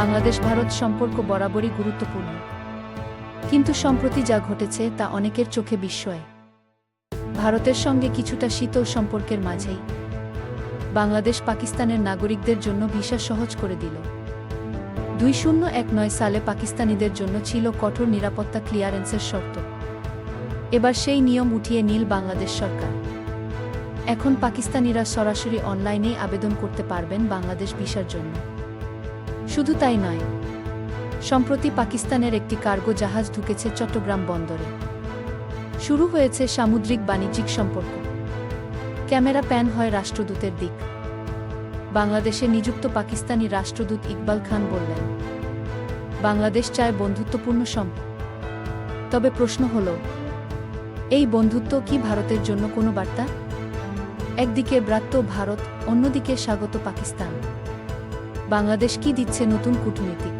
বাংলাদেশ ভারত সম্পর্ক বরাবরই গুরুত্বপূর্ণ। কিন্তু সম্প্রতি যা ঘটেছে তা অনেকের চোখে বিস্ময়। ভারতের সঙ্গে কিছুটা শীতল সম্পর্কের মাঝেই, বাংলাদেশ পাকিস্তানের নাগরিকদের জন্য ভিসা সহজ করে দিল। দুই শূন্য এক নয় সালে পাকিস্তানিদের জন্য ছিল কঠোর নিরাপত্তা ক্লিয়ারেন্সের শর্ত। এবার সেই নিয়ম উঠিয়ে নীল বাংলাদেশ সরকার। এখন পাকিস্তানিরা সরাসরি অনলাইনেই আবেদন করতে পারবেন বাংলাদেশ ভিসার জন্য। শুধু তাই নয়, সম্প্রতি পাকিস্তানের একটি কার্গো জাহাজ ঢুকেছে চট্টগ্রাম বন্দরে। শুরু হয়েছে সামুদ্রিক বাণিজ্যিক সম্পর্ক। ক্যামেরা প্যান হয় রাষ্ট্রদূতের দিক। বাংলাদেশে নিযুক্ত পাকিস্তানি রাষ্ট্রদূত ইকবাল খান বললেন, বাংলাদেশ চায় বন্ধুত্বপূর্ণ সম্পর্ক। তবে প্রশ্ন হল, এই বন্ধুত্ব কি ভারতের জন্য কোনো বার্তা? একদিকে ব্রাত্য ভারত, অন্যদিকে স্বাগত পাকিস্তান। বাংলাদেশ কি দিচ্ছে নতুন কূটনীতিক?